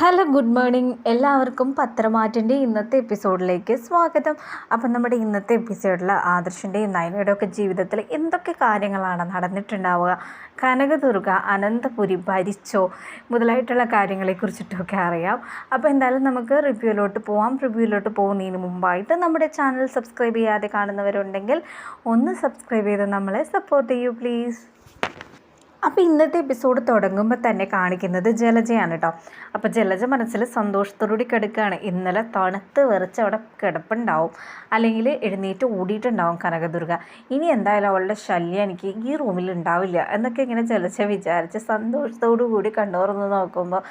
Hello good morning. എല്ലാവർക്കും പത്രമാറ്റിന്റെ ഇന്നത്തെ എപ്പിസോഡിലേക്ക് സ്വാഗതം. അപ്പം നമ്മുടെ ഇന്നത്തെ എപ്പിസോഡിൽ ആദർശിന്റെയും നയനയുടെ ഒക്കെ ജീവിതത്തിൽ എന്തൊക്കെ കാര്യങ്ങളാണ് നടന്നിട്ടുണ്ടാവുക? കനകദുർഗ അനന്തപുരി ഭരിച്ചോ? മുതലായിട്ടുള്ള കാര്യങ്ങളെക്കുറിച്ചിട്ടൊക്കെ അറിയാം. അപ്പോൾ എന്തായാലും നമുക്ക് റിവ്യൂലോട്ട് പോവാം. റിവ്യൂലോട്ട് പോകുന്നതിന് മുമ്പായിട്ട് നമ്മുടെ ചാനൽ സബ്സ്ക്രൈബ് ചെയ്യാതെ കാണുന്നവരുണ്ടെങ്കിൽ ഒന്ന് സബ്സ്ക്രൈബ് ചെയ്ത് നമ്മളെ സപ്പോർട്ട് ചെയ്യൂ പ്ലീസ്. അപ്പോൾ ഇന്നത്തെ എപ്പിസോഡ് തുടങ്ങുമ്പോൾ തന്നെ കാണിക്കുന്നത് ജലജയാണ് കേട്ടോ അപ്പോൾ ജലജ മനസ്സിൽ സന്തോഷത്തോടുകൂടി കിടക്കുകയാണ് ഇന്നലെ തണുത്ത് വെറിച്ച് അവിടെ കിടപ്പുണ്ടാവും. അല്ലെങ്കിൽ എഴുന്നേറ്റ് ഓടിയിട്ടുണ്ടാവും കനകദുർഗ. ഇനി എന്തായാലും അവളുടെ ശല്യം എനിക്ക് ഈ റൂമിൽ ഉണ്ടാവില്ല എന്നൊക്കെ ഇങ്ങനെ ജലജ വിചാരിച്ച് സന്തോഷത്തോടു കൂടി കണ്ടുറന്ന് നോക്കുമ്പോൾ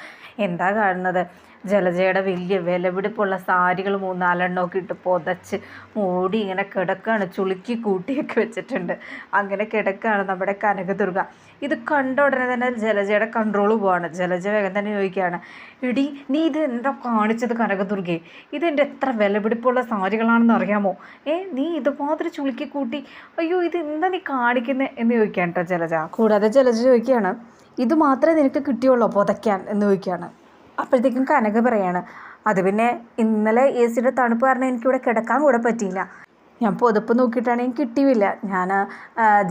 എന്താ കാണുന്നത്? ജലജയുടെ വലിയ വിലപിടിപ്പുള്ള സാരികൾ മൂന്നാലെണ്ണമൊക്കെ ഇട്ട് പുതച്ച് മൂടി ഇങ്ങനെ കിടക്കുകയാണ് ചുളുക്കി കൂട്ടിയൊക്കെ വെച്ചിട്ടുണ്ട്. അങ്ങനെ കിടക്കുകയാണ് നമ്മുടെ കനകദുർഗ. ഇത് കണ്ട ഉടനെ തന്നെ ജലജയുടെ കൺട്രോൾ പോവാണ്. ജലജ വേഗം തന്നെ ചോദിക്കുകയാണ് ഇടി നീ ഇത് എന്താ കാണിച്ചത് കനകദുർഗയെ ഇതെന്റെ എത്ര വിലപിടിപ്പുള്ള സാരികളാണെന്ന് അറിയാമോ? ഏ നീ ഇതുമാതിരി ചുളുക്കി കൂട്ടി അയ്യോ ഇത് എന്താ നീ കാണിക്കുന്നത് എന്ന് ചോദിക്കുകയാണ് കേട്ടോ ജലജ. കൂടാതെ ജലജ ചോദിക്കുകയാണ് ഇത് മാത്രമേ നിനക്ക് കിട്ടിയുള്ളൂ പുതയ്ക്കാൻ? എന്ന് ചോദിക്കുകയാണ്. അപ്പോഴത്തേക്കും കനക പറയാണ് അത് പിന്നെ ഇന്നലെ എ സിയുടെ തണുപ്പ് കാരണം എനിക്കിവിടെ കിടക്കാൻ കൂടെ പറ്റിയില്ല. ഞാൻ പുതപ്പ് നോക്കിയിട്ടാണെങ്കിൽ കിട്ടിയില്ല. ഞാൻ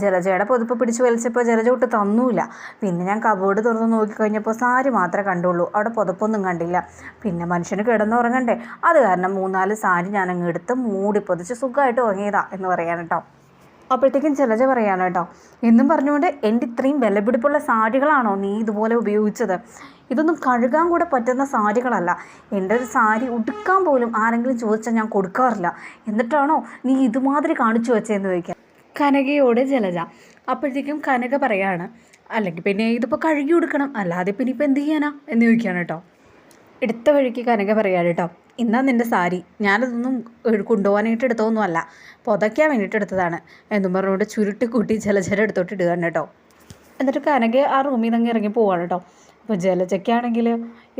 ജലജയുടെ പുതപ്പ് പിടിച്ച് വലിച്ചപ്പോൾ ജലജ വിട്ട് തന്നൂല പിന്നെ ഞാൻ കബോർഡ് തുറന്ന് നോക്കിക്കഴിഞ്ഞപ്പോൾ സാരി മാത്രമേ കണ്ടുള്ളൂ. അവിടെ പുതപ്പൊന്നും കണ്ടില്ല. പിന്നെ മനുഷ്യന് കിടന്നുറങ്ങണ്ടേ. അത് കാരണം മൂന്നാൽ സാരി ഞാൻ അങ്ങ് എടുത്ത് മൂടി പൊതിച്ച് സുഖമായിട്ട് ഉറങ്ങിയതാ എന്ന് പറയാൻ കേട്ടോ അപ്പോഴത്തേക്കും ചിലജ പറയാണ് കേട്ടോ എന്നും പറഞ്ഞുകൊണ്ട് എന്റെ ഇത്രയും വിലപിടിപ്പുള്ള സാരികളാണോ നീ ഇതുപോലെ ഉപയോഗിച്ചത്? ഇതൊന്നും കഴുകാൻ കൂടെ പറ്റുന്ന സാരികളല്ല. എന്റെ ഒരു സാരി ഉടുക്കാൻ പോലും ആരെങ്കിലും ചോദിച്ചാൽ ഞാൻ കൊടുക്കാറില്ല. എന്നിട്ടാണോ നീ ഇതുമാതിരി കാണിച്ചു വെച്ചതെന്ന് ചോദിക്കാം കനകയോട് ജലജ അപ്പോഴത്തേക്കും കനക പറയാണ് അല്ലെങ്കിൽ പിന്നെ ഇതിപ്പോൾ കഴുകി കൊടുക്കണം അല്ലാതെ പിന്നെ ഇപ്പോൾ എന്ത് ചെയ്യാനാ? എന്ന് ചോദിക്കുകയാണ് കേട്ടോ. എടുത്ത വഴിക്ക് കനക പറയാണ് കേട്ടോ ഇന്നാ നിന്റെ സാരി. ഞാനതൊന്നും കൊണ്ടുപോകാനായിട്ട് എടുത്തതൊന്നും അല്ല പുതയ്ക്കാൻ വേണ്ടിയിട്ട് എടുത്തതാണ്. എന്നും പറഞ്ഞുകൊണ്ട് ചുരുട്ടി കൂട്ടി ജലജല എടുത്തോട്ട് ഇടുകയാണ് കേട്ടോ. എന്നിട്ട് കനക ആ റൂമിൽ നിന്ന് ഇറങ്ങി പോവാണ് കേട്ടോ. അപ്പോൾ ജലജയ്ക്കാണെങ്കിൽ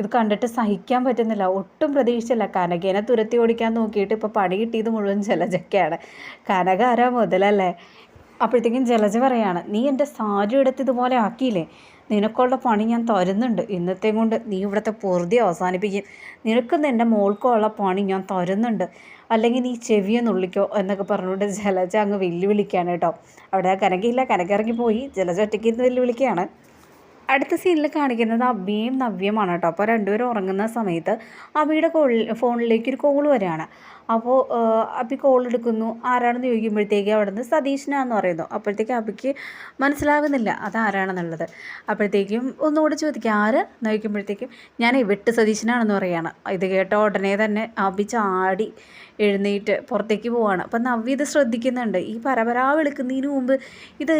ഇത് കണ്ടിട്ട് സഹിക്കാൻ പറ്റുന്നില്ല. ഒട്ടും പ്രതീക്ഷിച്ചില്ല. കനകേനെ തുരത്തി ഓടിക്കാൻ നോക്കിയിട്ട് ഇപ്പോൾ പണി കിട്ടിയത് മുഴുവൻ ജലജയ്ക്കാണ്. കനക ആരാ മുതലല്ലേ? അപ്പോഴത്തേക്കും ജലജ പറയാണ് നീ എന്റെ സാരി എടുത്ത് ഇതുപോലെ ആക്കിയില്ലേ? നിനക്കുള്ള പണി ഞാൻ തരുന്നുണ്ട്. ഇന്നത്തെ കൊണ്ട് നീ ഇവിടുത്തെ പൊറുതി അവസാനിപ്പിക്കും. നിനക്ക് എന്റെ മോൾക്കുള്ള പണി ഞാൻ തരുന്നുണ്ട്. അല്ലെങ്കിൽ നീ ചെവിയെ നുള്ളിക്കോ എന്നൊക്കെ പറഞ്ഞുകൊണ്ട് ജലജ അങ്ങ് വെല്ലുവിളിക്കുകയാണ് കേട്ടോ. അവിടെ കനകയില്ല. കനകിറങ്ങി പോയി ജലജ ഒറ്റയ്ക്ക് വെല്ലുവിളിക്കുകയാണ്. അടുത്ത സീനിൽ കാണിക്കുന്നത് അബിയും നവ്യമാണ് കേട്ടോ. അപ്പോൾ രണ്ടുപേരും ഉറങ്ങുന്ന സമയത്ത് അബിയുടെ കോൾ ഫോണിലേക്ക് ഒരു കോൾ വരികയാണ്. അപ്പോൾ അബി കോൾ എടുക്കുന്നു. ആരാണെന്ന് ചോദിക്കുമ്പോഴത്തേക്ക് അവിടെ നിന്ന് സതീഷിനാന്ന് പറയുന്നു. അപ്പോഴത്തേക്ക് അബിക്ക് മനസ്സിലാകുന്നില്ല അത് ആരാണെന്നുള്ളത് അപ്പോഴത്തേക്കും ഒന്നുകൂടി ചോദിക്കുക ആര്? എന്ന് ചോദിക്കുമ്പോഴത്തേക്കും ഞാൻ വെട്ട് സതീശനാണെന്ന് പറയുകയാണ്. ഇത് കേട്ട ഉടനെ തന്നെ അബി ചാടി എഴുന്നേറ്റ് പുറത്തേക്ക് പോവാണ്. അപ്പം നവ്യ ഇത് ശ്രദ്ധിക്കുന്നുണ്ട്. ഈ പരപരാ വിളിക്കുന്നതിന് മുമ്പ് ഇത്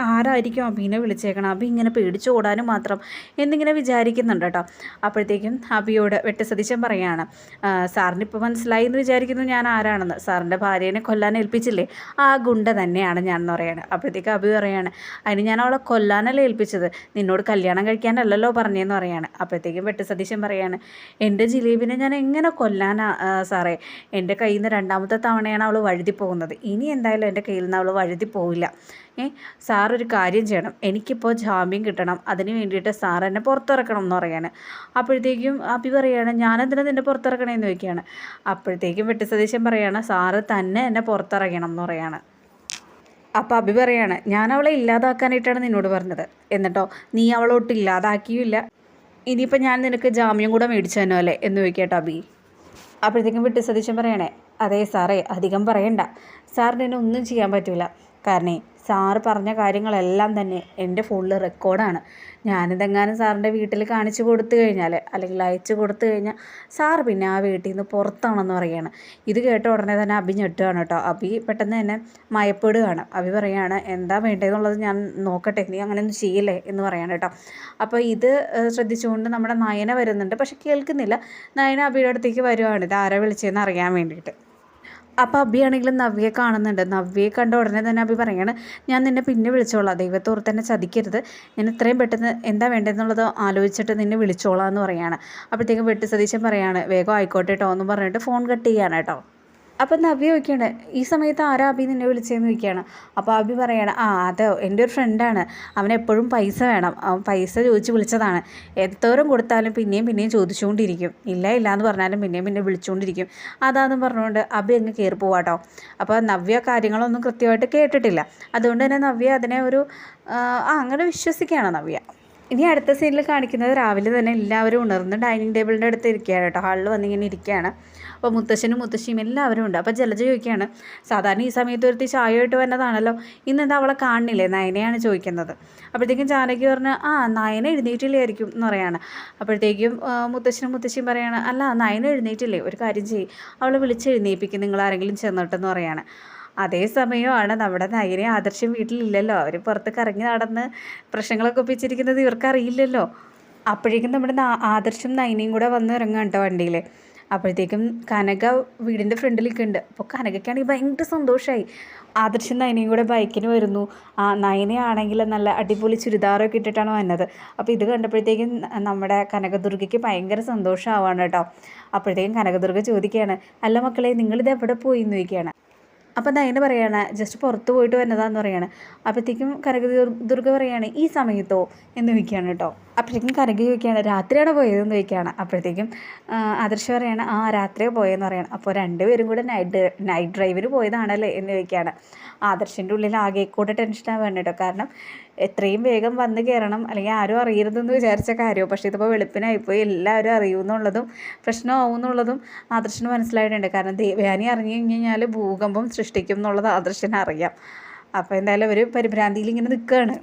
ആരായിരിക്കും അബീനെ വിളിച്ചേക്കണം? അബി ഇങ്ങനെ പേടിച്ച് ഓടാനും മാത്രം എന്നിങ്ങനെ വിചാരിക്കുന്നുണ്ട് കേട്ടോ. അപ്പോഴത്തേക്കും അബിയോട് വെട്ട് പറയുകയാണ് സാറിന് ഇപ്പോൾ മനസ്സിലായി എന്ന് വിചാരിക്കുന്നു ഞാൻ ആരാണെന്ന്. സാറിന്റെ ഭാര്യേനെ കൊല്ലാൻ ഏൽപ്പിച്ചില്ലേ? ആ ഗുണ്ട തന്നെയാണ് ഞാൻ എന്ന് പറയാണ്. അപ്പോഴത്തേക്ക് അബി പറയാണ് അതിന് ഞാൻ അവളെ കൊല്ലാനല്ലേ ഏൽപ്പിച്ചത്? നിന്നോട് കല്യാണം കഴിക്കാനല്ലല്ലോ പറഞ്ഞതെന്ന് പറയാണ്. അപ്പോഴത്തേക്കും വെട്ടസതീശൻ പറയുകയാണ് എന്റെ ജിലേബിനെ ഞാൻ എങ്ങനെ കൊല്ലാനാ സാറേ? എന്റെ കയ്യിൽ നിന്ന് രണ്ടാമത്തെ തവണയാണ് അവൾ വഴുതി പോകുന്നത്. ഇനി എന്തായാലും എന്റെ കയ്യിൽ നിന്ന് അവൾ വഴുതി പോവില്ല. ഏ സാറൊരു കാര്യം ചെയ്യണം. എനിക്കിപ്പോൾ ജാമ്യം കിട്ടണം. അതിന് വേണ്ടിയിട്ട് സാർ എന്നെ പുറത്തിറക്കണം എന്ന് പറയാണ് അപ്പോഴത്തേക്കും അഭി പറയാണ് ഞാനെന്തിനാ നിന്നെ പുറത്തിറക്കണേന്ന് ചോദിക്കുകയാണ്. അപ്പോഴത്തേക്കും വെട്ടി സതീശൻ പറയാണ് സാറ് തന്നെ എന്നെ പുറത്തിറക്കണം എന്ന് പറയാണ്. അപ്പോൾ അഭി പറയാണ് ഞാൻ അവളെ ഇല്ലാതാക്കാനായിട്ടാണ് നിന്നോട് പറഞ്ഞത്. എന്നിട്ടോ നീ അവളോട്ട് ഇല്ലാതാക്കിയില്ല. ഇനിയിപ്പോൾ ഞാൻ നിനക്ക് ജാമ്യം കൂടെ മേടിച്ചു തന്നോ അല്ലേ? എന്ന് ചോദിക്കട്ടോ അബി അപ്പോഴത്തേക്കും വിട്ട് സതീശൻ പറയണേ അതെ സാറേ അധികം പറയണ്ട. സാറിന് എന്നെ ഒന്നും ചെയ്യാൻ പറ്റില്ല കാരണം സാറ് പറഞ്ഞ കാര്യങ്ങളെല്ലാം തന്നെ എന്റെ ഫോണിൽ റെക്കോർഡാണ്. ഞാനിതെങ്ങാനും സാറിന്റെ വീട്ടിൽ കാണിച്ചു കൊടുത്തു കഴിഞ്ഞാൽ അല്ലെങ്കിൽ അയച്ചു കൊടുത്തു കഴിഞ്ഞാൽ സാറ് പിന്നെ ആ വീട്ടിൽ നിന്ന് പുറത്താണെന്ന് പറയുകയാണ്. ഇത് കേട്ട ഉടനെ തന്നെ അഭി ഞെട്ടുകയാണ് കേട്ടോ. അഭി പെട്ടെന്ന് തന്നെ മയപ്പെടുകയാണ്. അഭി പറയുകയാണ് എന്താ വേണ്ടതെന്നുള്ളത് ഞാൻ നോക്കട്ടെ. നീ അങ്ങനെയൊന്നും ചെയ്യില്ലേ? എന്ന് പറയാണ് കേട്ടോ. അപ്പോൾ ഇത് ശ്രദ്ധിച്ചുകൊണ്ട് നമ്മുടെ നയന വരുന്നുണ്ട്. പക്ഷെ കേൾക്കുന്നില്ല. നയന അഭിയുടെ അടുത്തേക്ക് വരുവാണ്. ഇത് ആരാ വിളിച്ചതെന്ന് അറിയാൻ വേണ്ടിയിട്ട്. അപ്പോൾ അബിയാണെങ്കിലും നവ്യയെ കാണുന്നുണ്ട്. നവ്യയെ കണ്ട ഉടനെ തന്നെ അബി പറയാണ് ഞാൻ നിന്നെ പിന്നെ വിളിച്ചോളാം. ദൈവത്തോർത്ത് തന്നെ ചതിക്കരുത്. ഞാൻ ഇത്രയും പെട്ടെന്ന് എന്താ വേണ്ടതെന്നുള്ളത് ആലോചിച്ചിട്ട് നിന്നെ വിളിച്ചോളാം എന്ന് പറയാണ്. അപ്പോഴത്തേക്കും വെട്ടി സതീശൻ പറയാണ് വേഗം ആയിക്കോട്ടെ കേട്ടോ എന്ന് പറഞ്ഞിട്ട് ഫോൺ കട്ട് ചെയ്യാണ് കേട്ടോ അപ്പം നവ്യ ചോദിക്കുകയാണ് ഈ സമയത്ത് ആരാ അബി നിന്നെ വിളിച്ചതെന്ന് ചോദിക്കുകയാണ്. അപ്പോൾ അബി പറയാണ് ആ അതോ എന്റെ ഒരു ഫ്രണ്ടാണ് അവൻ എപ്പോഴും പൈസ വേണം. അവൻ പൈസ ചോദിച്ച് വിളിച്ചതാണ്. എത്തോരം കൊടുത്താലും പിന്നെയും പിന്നെയും ചോദിച്ചുകൊണ്ടിരിക്കും. ഇല്ല ഇല്ല എന്ന് പറഞ്ഞാലും പിന്നെയും പിന്നെ വിളിച്ചുകൊണ്ടിരിക്കും. അതാന്ന് പറഞ്ഞുകൊണ്ട് അബി അങ്ങ് കയറി പോവാട്ടോ അപ്പോൾ നവ്യ കാര്യങ്ങളൊന്നും കൃത്യമായിട്ട് കേട്ടിട്ടില്ല. അതുകൊണ്ട് തന്നെ നവ്യ അതിനെ ഒരു ആ അങ്ങനെ വിശ്വസിക്കുകയാണ് നവ്യ. ഇനി അടുത്ത സീനിൽ കാണിക്കുന്നത് രാവിലെ തന്നെ എല്ലാവരും ഉണർന്ന് ഡൈനിങ് ടേബിളിന്റെ അടുത്ത് ഇരിക്കുകയാണ് കേട്ടോ ഹാളിൽ വന്നിങ്ങനെ ഇരിക്കുകയാണ്. അപ്പോൾ മുത്തശ്ശനും മുത്തശ്ശിയും എല്ലാവരും ഉണ്ട്. അപ്പോൾ ജലജ ചോദിക്കുകയാണ് സാധാരണ ഈ സമയത്ത് ഒരുത്തി ചായയായിട്ട് വന്നതാണല്ലോ ഇന്നെന്താ അവളെ കാണുന്നില്ലേ? നയനയാണ് ചോദിക്കുന്നത്. അപ്പോഴത്തേക്കും ജാനകി പറഞ്ഞ് ആ നയന എഴുന്നേറ്റില്ലായിരിക്കും എന്ന് പറയാണ്. അപ്പോഴത്തേക്കും മുത്തശ്ശനും മുത്തശ്ശിയും പറയാണ് അല്ല നയന എഴുന്നേറ്റില്ലേ? ഒരു കാര്യം ചെയ്യും അവളെ വിളിച്ച് എഴുന്നേൽപ്പിക്കും നിങ്ങൾ ആരെങ്കിലും ചെന്നിട്ടെന്ന് പറയുകയാണ് അതേസമയമാണ് നമ്മുടെ നയനെ ആദർശം വീട്ടിലില്ലല്ലോ. അവർ പുറത്ത് കറങ്ങി നടന്ന് പ്രശ്നങ്ങളൊക്കെ ഒപ്പിച്ചിരിക്കുന്നത് ഇവർക്കറിയില്ലല്ലോ. അപ്പോഴേക്കും നമ്മുടെ ആദർശം നയനയും കൂടെ വന്ന് ഇറങ്ങാം കേട്ടോ വണ്ടിയിൽ അപ്പോഴത്തേക്കും കനക വീടിന്റെ ഫ്രണ്ടിൽ നിൽക്കുന്നുണ്ട് അപ്പോൾ കനകയ്ക്കാണെങ്കിൽ ഭയങ്കര സന്തോഷമായി ആദർശം നയനയും കൂടെ ബൈക്കിന് വരുന്നു. ആ നയനയാണെങ്കിൽ നല്ല അടിപൊളി ചുരിദാറൊക്കെ ഇട്ടിട്ടാണ് വന്നത്. അപ്പോൾ ഇത് കണ്ടപ്പോഴത്തേക്കും നമ്മുടെ കനകദുർഗയ്ക്ക് ഭയങ്കര സന്തോഷമാവാണ് കേട്ടോ. അപ്പോഴത്തേക്കും കനകദുർഗ ചോദിക്കുകയാണ് അല്ല മക്കളെ നിങ്ങളിത് എവിടെ പോയി എന്ന് ചോദിക്കുകയാണ്. അപ്പം നയന പറയാണ് ജസ്റ്റ് പുറത്ത് പോയിട്ട് വന്നതാന്ന് പറയാണ്. അപ്പോഴത്തേക്കും കനക ദുർഗ പറയാണ് ഈ സമയത്തോ? എന്ന് ചോദിക്കുകയാണ് കേട്ടോ. അപ്പോഴത്തേക്കും കരകി ചോദിക്കുകയാണ് രാത്രിയാണ് പോയതെന്ന് ചോദിക്കുകയാണ്. അപ്പോഴത്തേക്കും ആദർശ് പറയാണ് ആ രാത്രി പോയെന്ന് പറയണം. അപ്പോൾ രണ്ടുപേരും കൂടെ നൈറ്റ് നൈറ്റ് ഡ്രൈവിന് പോയതാണല്ലേ? എന്ന് ചോദിക്കുകയാണ്. ആദർശിന്റെ ഉള്ളിൽ ആകെ കൂടെ ടെൻഷനാണ് കേട്ടോ. കാരണം എത്രയും വേഗം വന്ന് കയറണം അല്ലെങ്കിൽ ആരും അറിയരുതെന്ന് വിചാരിച്ച കാര്യമോ പക്ഷേ ഇതിപ്പോൾ വെളുപ്പിനായിപ്പോയി എല്ലാവരും അറിയുമെന്നുള്ളതും പ്രശ്നമാവും എന്നുള്ളതും ആദർശന് മനസ്സിലായിട്ടുണ്ട്. കാരണം ദേവയാനി അറിഞ്ഞു കഴിഞ്ഞാൽ ഭൂകമ്പം സൃഷ്ടിക്കും എന്നുള്ളത് ആദർശന് അറിയാം. അപ്പോൾ എന്തായാലും ഒരു പരിഭ്രാന്തിയിൽ ഇങ്ങനെ നിൽക്കുകയാണ്.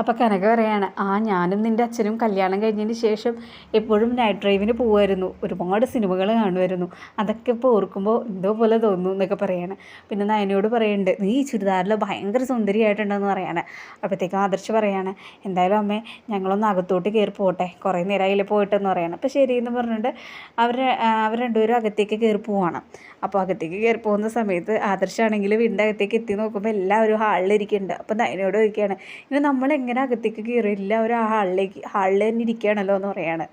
അപ്പോൾ കനക പറയാണ് ആ ഞാനും നിന്റെ അച്ഛനും കല്യാണം കഴിഞ്ഞതിന് ശേഷം എപ്പോഴും നൈറ്റ് ഡ്രൈവിന് പോകുമായിരുന്നു ഒരുപാട് സിനിമകൾ കാണുമായിരുന്നു. അതൊക്കെ ഇപ്പോൾ ഓർക്കുമ്പോൾ എന്തോ പോലെ തോന്നുന്നു എന്നൊക്കെ പറയാണ്. പിന്നെ നയനയോട് പറയുന്നുണ്ട് നീ ചുരിദാറിൽ ഭയങ്കര സുന്ദരിയായിട്ടുണ്ടെന്ന് പറയാണ്. അപ്പോഴത്തേക്കും ആദർശ് പറയാണ് എന്തായാലും അമ്മേ ഞങ്ങളൊന്ന് അകത്തോട്ട് കയറി പോട്ടെ. കുറേ നേരമായില്ല പോയിട്ടെന്ന് പറയാണ്. അപ്പോൾ ശരിയെന്ന് പറഞ്ഞിട്ട് അവർ അവർ രണ്ടുപേരും അകത്തേക്ക് കയറി പോവാണ്. അപ്പോൾ അകത്തേക്ക് കയറി പോകുന്ന സമയത്ത് ആദർശാണെങ്കിൽ വീടിന്റെ അകത്തേക്ക് എത്തി നോക്കുമ്പോൾ എല്ലാവരും ഹാളിലിരിക്കുന്നുണ്ട്. അപ്പോൾ നയനോട് ചോദിക്കുകയാണ് ഇനി നമ്മൾ അകത്തേക്ക് കയറി എല്ലാവരും ആ ഹാളിലേക്ക് ഹാളിൽ തന്നെ ഇരിക്കുകയാണല്ലോ എന്ന് പറയാണ്.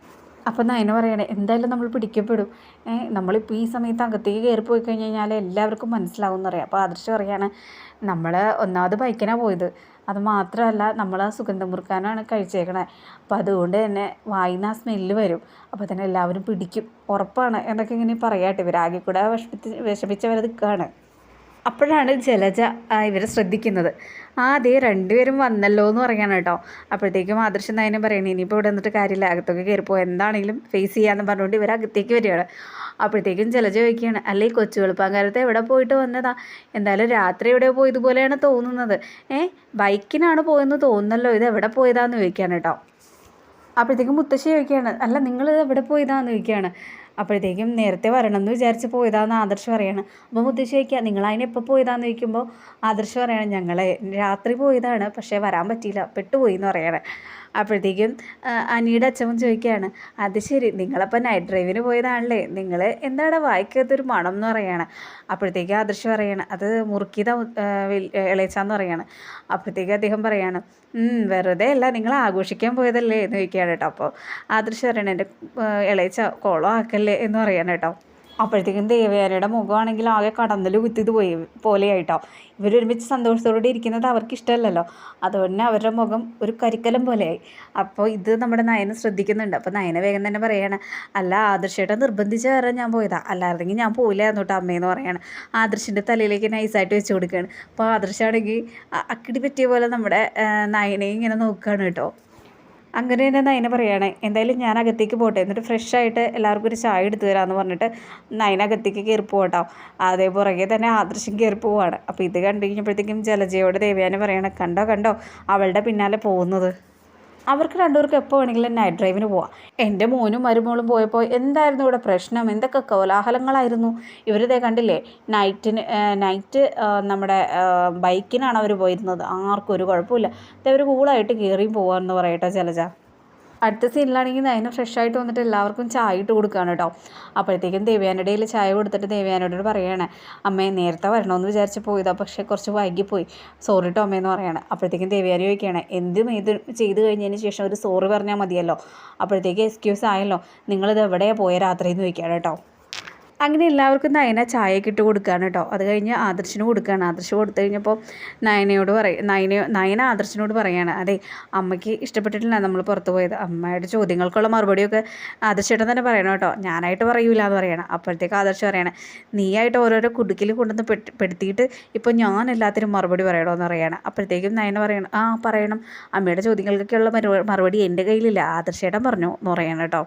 അപ്പം നയന പറയണേ എന്തായാലും നമ്മൾ പിടിക്കപ്പെടും. നമ്മളിപ്പോൾ ഈ സമയത്ത് അകത്തേക്ക് കയറി പോയി കഴിഞ്ഞ് കഴിഞ്ഞാൽ എല്ലാവർക്കും മനസ്സിലാവും എന്നറിയാം. അപ്പോൾ ആദർശം പറയാണ് നമ്മൾ ഒന്നാമത് ബൈക്കിനാണ് പോയത്. അത് മാത്രമല്ല നമ്മൾ ആ സുഗന്ധം മുറുക്കാനാണ് കഴിച്ചേക്കണേ. അപ്പം അതുകൊണ്ട് തന്നെ വായിന്ന് ആ സ്മെല്ല് വരും. അപ്പോൾ തന്നെ എല്ലാവരും പിടിക്കും. ഉറപ്പാണ്. എന്നൊക്കെ ഇങ്ങനെ പറയാട്ടെ ഇവരാകെ കൂടെ വിഷമിച്ച് വിഷമിച്ചവരെ നിൽക്കുകയാണ് അപ്പോഴാണ് ജലജ ഇവരെ ശ്രദ്ധിക്കുന്നത്. ആ അതേ രണ്ടുപേരും വന്നല്ലോ എന്ന് പറയാണ് കേട്ടോ. അപ്പോഴത്തേക്കും ആദർശം നയനം പറയണേ ഇനിയിപ്പോൾ ഇവിടെ നിന്നിട്ട് കാര്യമില്ല അകത്തൊക്കെ കയറിപ്പോ എന്താണെങ്കിലും ഫേസ് ചെയ്യാമെന്ന് പറഞ്ഞുകൊണ്ട് ഇവർ അകത്തേക്ക് വരികയാണ്. അപ്പോഴത്തേക്കും ജലജ ചോദിക്കുകയാണ് അല്ലേ കൊച്ചു വെളുപ്പാങ്കാലത്ത് എവിടെ പോയിട്ട് വന്നതാ? എന്തായാലും രാത്രി എവിടെ പോയതുപോലെയാണ് തോന്നുന്നത്. ഏ ബൈക്കിനാണ് പോയെന്ന് തോന്നുന്നല്ലോ ഇത് എവിടെ പോയതാന്ന് ചോദിക്കുകയാണ് കേട്ടോ. അപ്പോഴത്തേക്കും മുത്തശ്ശി ചോദിക്കുകയാണ് അല്ല നിങ്ങൾ എവിടെ പോയതാന്ന് ചോദിക്കുകയാണ്? അപ്പോഴത്തേക്കും നേരത്തെ വരണം എന്ന് വിചാരിച്ച് പോയതാന്ന് ആദർശ് പറയാണ്. അപ്പോൾ മുത്തശ്ശി ചോദിക്കുക നിങ്ങൾ അതിനെപ്പോൾ പോയതാന്ന് ചോദിക്കുമ്പോൾ ആദർശ് പറയണം ഞങ്ങളെ രാത്രി പോയതാണ് പക്ഷേ വരാൻ പറ്റിയില്ല പെട്ടുപോയി എന്ന് പറയണേ. അപ്പോഴത്തേക്കും അനിയുടെ അച്ഛൻ ചോദിക്കുകയാണ് അത് ശരി നിങ്ങളപ്പോൾ നൈറ്റ് ഡ്രൈവിന് പോയതാണല്ലേ നിങ്ങൾ എന്താണ് വായിക്കാത്തൊരു മണം എന്ന് പറയുകയാണ് അപ്പോഴത്തേക്കും ആദർശ് പറയാണ് അത് മുറുക്കിയത ഇളയച്ചാന്ന് പറയാണ്. അപ്പോഴത്തേക്കും അദ്ദേഹം പറയാണ് വെറുതെ അല്ല നിങ്ങൾ ആഘോഷിക്കാൻ പോയതല്ലേ? എന്ന് ചോദിക്കുകയാണ് കേട്ടോ. അപ്പോൾ ആദർശ് പറയണേ എന്റെ ഇളയച്ച കോളം ആക്കല്ലേ എന്ന് പറയാൻ കേട്ടോ. അപ്പോഴത്തേക്കും ദേവയാനയുടെ മുഖമാണെങ്കിൽ ആകെ കടന്നൽ കുത്തിയത് പോയി പോലെയായിട്ടോ. ഇവരൊരുമിച്ച് സന്തോഷത്തോടെ ഇരിക്കുന്നത് അവർക്ക് ഇഷ്ടമല്ലല്ലോ. അതുകൊണ്ട് തന്നെ അവരുടെ മുഖം ഒരു കരിക്കലം പോലെയായി. അപ്പോൾ ഇത് നമ്മുടെ നയന ശ്രദ്ധിക്കുന്നുണ്ട്. അപ്പോൾ നയന വേഗം തന്നെ പറയാണ് അല്ല ആദർശേട്ട നിർബന്ധിച്ച കാരണം ഞാൻ പോയതാ. അല്ലായിരുന്നെങ്കിൽ ഞാൻ പോയില്ലായിരുന്നു കേട്ടോ അമ്മയെന്ന് പറയാണ്. ആദർശിന്റെ തലയിലേക്ക് നൈസായിട്ട് വെച്ച് കൊടുക്കുകയാണ്. അപ്പോൾ ആദർശാണെങ്കിൽ അക്കിടി പറ്റിയ പോലെ നമ്മുടെ നയനെ ഇങ്ങനെ നോക്കുകയാണ് കേട്ടോ. അങ്ങനെ തന്നെ നയന പറയുകയാണ് എന്തായാലും ഞാൻ അകത്തേക്ക് പോട്ടെ എന്നിട്ട് ഫ്രഷ് ആയിട്ട് എല്ലാവർക്കും ഒരു ചായ എടുത്തു തരാമെന്ന് പറഞ്ഞിട്ട് നയന അകത്തേക്ക് കയറി പോകട്ടോ അതേ പുറകെ തന്നെ ആദർശം കയറി പോവാണ്. അപ്പോൾ ഇത് കണ്ടു കഴിഞ്ഞപ്പോഴത്തേക്കും ജലജയോട് ദേവയാനി പറയണേ കണ്ടോ കണ്ടോ അവളുടെ പിന്നാലെ പോകുന്നത്. അവർക്ക് രണ്ടുപേർക്കും എപ്പോൾ വേണമെങ്കിലും നൈറ്റ് ഡ്രൈവിന് പോവാം. എന്റെ മോനും മരുമോളും പോയപ്പോൾ എന്തായിരുന്നു ഇവിടെ പ്രശ്നം? എന്തൊക്കെ കോലാഹലങ്ങളായിരുന്നു? ഇവരിതേ കണ്ടില്ലേ? നൈറ്റിന് നൈറ്റ് നമ്മുടെ ബൈക്കിനാണ് അവർ പോയിരുന്നത്. ആർക്കും ഒരു കുഴപ്പമില്ല. അവർ കൂളായിട്ട് കയറിയും പോകാമെന്ന് പറയട്ടെ ജലജ. അടുത്ത സീനിലാണെങ്കിൽ നയന ഫ്രഷ് ആയിട്ട് വന്നിട്ട് എല്ലാവർക്കും ചായ ഇട്ട് കൊടുക്കുകയാണ് കേട്ടോ. അപ്പോഴത്തേക്കും ഇടയിൽ ചായ കൊടുത്തിട്ട് ദേവ്യാനോട് പറയുകയാണ് അമ്മേ നേരത്തെ വരണമെന്ന് വിചാരിച്ച് പോയതാ പക്ഷേ കുറച്ച് വൈകിപ്പോയി. സോറി കേട്ടോ അമ്മയെന്ന് പറയുകയാണ് അപ്പോഴത്തേക്കും ദേവ്യാനി ചോദിക്കുകയാണ് എന്തും ഇത് ചെയ്ത് കഴിഞ്ഞതിന് ശേഷം ഒരു സോറി പറഞ്ഞാൽ മതിയല്ലോ? അപ്പോഴത്തേക്ക് എക്സ്ക്യൂസ് ആയല്ലോ. നിങ്ങളിത് എവിടെയാണ് പോയ രാത്രി എന്ന് ചോദിക്കുകയാണ് കേട്ടോ. അങ്ങനെ എല്ലാവർക്കും നയന ചായയൊക്കെ ഇട്ട് കൊടുക്കുകയാണ് കേട്ടോ. അത് കഴിഞ്ഞ് ആദർശിന് കൊടുക്കുകയാണ്. ആദർശ് കൊടുത്തു കഴിഞ്ഞപ്പോൾ നയനയോട് പറയും നയന നയന ആദർശിനോട് പറയുകയാണ് അതെ അമ്മയ്ക്ക് ഇഷ്ടപ്പെട്ടിട്ടില്ല നമ്മൾ പുറത്ത് പോയത്. അമ്മയുടെ ചോദ്യങ്ങൾക്കുള്ള മറുപടിയൊക്കെ ആദർശേട്ടൻ തന്നെ പറയണം കേട്ടോ. ഞാനായിട്ട് പറയൂല എന്ന് പറയണം. അപ്പോഴത്തേക്ക് ആദർശ് പറയണം നീയായിട്ട് ഓരോരോ കുടുക്കിൽ കൊണ്ടുവന്ന് പെടുത്തിയിട്ട് ഇപ്പോൾ ഞാൻ എല്ലാത്തിനും മറുപടി പറയണമെന്ന് പറയണം. അപ്പോഴത്തേക്കും നയന പറയണം ആ പറയണം. അമ്മയുടെ ചോദ്യങ്ങൾക്കൊക്കെയുള്ള മറുപടി എന്റെ കയ്യിലില്ല ആദർശേട്ടൻ പറഞ്ഞു എന്ന് പറയണം കേട്ടോ.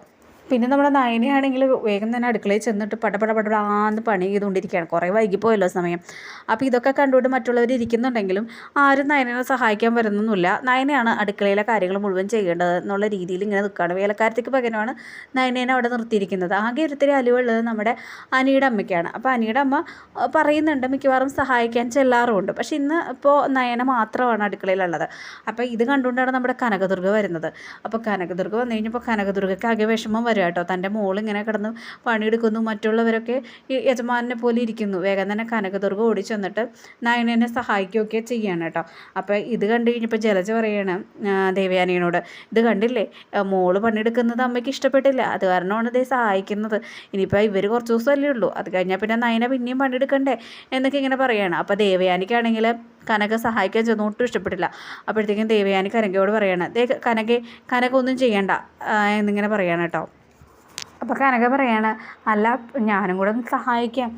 പിന്നെ നമ്മുടെ നയനയാണെങ്കിൽ വേഗം തന്നെ അടുക്കളയിൽ ചെന്നിട്ട് പടപട പടപടാന്ന് പണി ചെയ്തുകൊണ്ടിരിക്കുകയാണ്. കുറേ വൈകിപ്പോയല്ലോ സമയം. അപ്പോൾ ഇതൊക്കെ കണ്ടുകൊണ്ട് മറ്റുള്ളവർ ഇരിക്കുന്നുണ്ടെങ്കിലും ആരും നയനനെ സഹായിക്കാൻ വരുന്നൊന്നുമില്ല. നയനയാണ് അടുക്കളയിലെ കാര്യങ്ങൾ മുഴുവൻ ചെയ്യേണ്ടത് എന്നുള്ള രീതിയിൽ ഇങ്ങനെ നിൽക്കുകയാണ്. വേലക്കാരത്തേക്ക് പകരമാണ് നയനേനെ അവിടെ നിർത്തിയിരിക്കുന്നത്. ആകെ ഒരുത്തിരി അലുവുള്ളത് നമ്മുടെ അനിയുടെ അമ്മയ്ക്കാണ്. അപ്പോൾ അനിയുടെ അമ്മ പറയുന്നുണ്ട് മിക്കവാറും സഹായിക്കാൻ ചെല്ലാറുമുണ്ട്. പക്ഷേ ഇന്ന് ഇപ്പോൾ നയന മാത്രമാണ് അടുക്കളയിലുള്ളത്. അപ്പോൾ ഇത് കണ്ടുകൊണ്ടാണ് നമ്മുടെ കനകദുർഗ വരുന്നത്. അപ്പോൾ കനകദുർഗ വന്നു കഴിഞ്ഞപ്പോൾ കനകദുർഗയ്ക്ക് ആകെ വിഷമം വരും കേട്ടോ. തന്റെ മോളിങ്ങനെ കിടന്ന് പണിയെടുക്കുന്നു. മറ്റുള്ളവരൊക്കെ യജമാനെ പോലെ ഇരിക്കുന്നു. വേഗം തന്നെ കനകദുർഗ ഓടി ചെന്നിട്ട് നയനനെ സഹായിക്കുകയൊക്കെ ചെയ്യാണ് കേട്ടോ. അപ്പോൾ ഇത് കണ്ടു കഴിഞ്ഞപ്പോൾ ജലജ പറയാണ് ദേവയാനിയനോട് ഇത് കണ്ടില്ലേ? മോൾ പണിയെടുക്കുന്നത് അമ്മയ്ക്ക് ഇഷ്ടപ്പെട്ടില്ല. അത് കാരണമാണ് ഇതേ സഹായിക്കുന്നത്. ഇനിയിപ്പോൾ ഇവർ കുറച്ച് ദിവസമല്ലേ ഉള്ളൂ. അത് കഴിഞ്ഞാൽ പിന്നെ നയന പിന്നെയും പണിയെടുക്കണ്ടേ? എന്നൊക്കെ ഇങ്ങനെ പറയുകയാണ് അപ്പോൾ ദേവയാനിക്കാണെങ്കിൽ കനക സഹായിക്കാൻ ചെന്ന് ഒട്ടും ഇഷ്ടപ്പെട്ടില്ല. അപ്പോഴത്തേക്കും ദേവയാനി കനകയോട് പറയാണ് കനക കനക ഒന്നും ചെയ്യണ്ട എന്നിങ്ങനെ പറയാണ് കേട്ടോ. അപ്പോൾ കനക പറയാണ് അല്ല ഞാനും കൂടെ ഒന്ന് സഹായിക്കാം.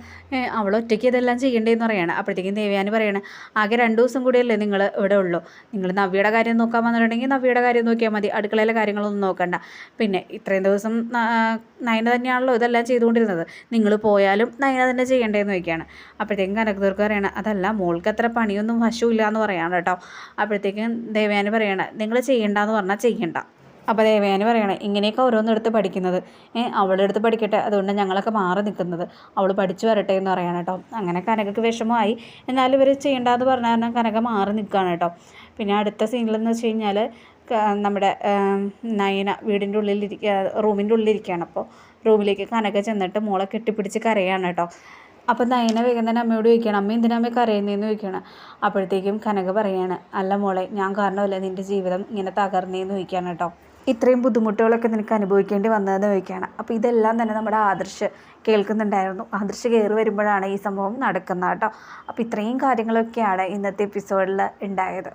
അവൾ ഒറ്റയ്ക്ക് ഇതെല്ലാം ചെയ്യേണ്ടതെന്ന് പറയാണ്. അപ്പോഴത്തേക്കും ദേവയാനി പറയാണ് ആകെ രണ്ട് ദിവസം കൂടിയല്ലേ നിങ്ങൾ ഇവിടെ ഉള്ളൂ. നിങ്ങൾ നവ്യയുടെ കാര്യം നോക്കാൻ വന്നിട്ടുണ്ടെങ്കിൽ നവ്യയുടെ കാര്യം നോക്കിയാൽ മതി. അടുക്കളയിലെ കാര്യങ്ങളൊന്നും നോക്കണ്ട. പിന്നെ ഇത്രയും ദിവസം നയന തന്നെയാണല്ലോ ഇതെല്ലാം ചെയ്തുകൊണ്ടിരുന്നത്. നിങ്ങൾ പോയാലും നയന തന്നെ ചെയ്യേണ്ടതെന്ന് വയ്ക്കുകയാണ് അപ്പോഴത്തേക്കും കനകദുർഗ പറയണം അതല്ല മോൾക്ക് അത്ര പണിയൊന്നും വശമില്ല എന്ന് പറയാണ് കേട്ടോ. അപ്പോഴത്തേക്കും ദേവയാനി പറയണം നിങ്ങൾ ചെയ്യണ്ടെന്ന് പറഞ്ഞാൽ ചെയ്യണ്ട. അപ്പോൾ ദേവയാനി പറയണേ ഇങ്ങനെയൊക്കെ ഓരോന്നെടുത്ത് പഠിക്കുന്നത്. അവളുടെ അടുത്ത് പഠിക്കട്ടെ അതുകൊണ്ട് ഞങ്ങളൊക്കെ മാറി നിൽക്കുന്നത്. അവൾ പഠിച്ചു വരട്ടെ എന്ന് പറയണം കേട്ടോ. അങ്ങനെ കനകക്ക് വിഷമമായി. എന്നാലും ഇവർ ചെയ്യേണ്ടതെന്ന് പറഞ്ഞ കാരണം കനക മാറി നിൽക്കുകയാണ് കേട്ടോ. പിന്നെ അടുത്ത സീനിലെന്ന് വെച്ച് കഴിഞ്ഞാൽ നമ്മുടെ നയന വീടിന്റെ ഉള്ളിലിരിക്കുക റൂമിന്റെ ഉള്ളിലിരിക്കുകയാണ് അപ്പോൾ റൂമിലേക്ക് കനക ചെന്നിട്ട് മോളെ കെട്ടിപ്പിടിച്ച് കരയാണ് കേട്ടോ. അപ്പം നയന വേഗം തന്നെ അമ്മയോട് ചോദിക്കുകയാണ് അമ്മ എന്തിനാ അമ്മ കരയുന്നതെന്ന് ചോദിക്കുകയാണ്. അപ്പോഴത്തേക്കും കനക പറയാണ് അല്ല മോളെ ഞാൻ കാരണമല്ല നിന്റെ ജീവിതം ഇങ്ങനെ തകർന്നേന്ന് ചോദിക്കുകയാണ് കേട്ടോ. ഇത്രയും ബുദ്ധിമുട്ടുകളൊക്കെ നിനക്ക് അനുഭവിക്കേണ്ടി വന്നതെന്ന് ചോദിക്കുകയാണ്. അപ്പോൾ ഇതെല്ലാം തന്നെ നമ്മുടെ ആദർശ് കേൾക്കുന്നുണ്ടായിരുന്നു. ആദർശ് കയറി വരുമ്പോഴാണ് ഈ സംഭവം നടക്കുന്നത് കേട്ടോ. അപ്പോൾ ഇത്രയും കാര്യങ്ങളൊക്കെയാണ് ഇന്നത്തെ എപ്പിസോഡിൽ ഉണ്ടായത്.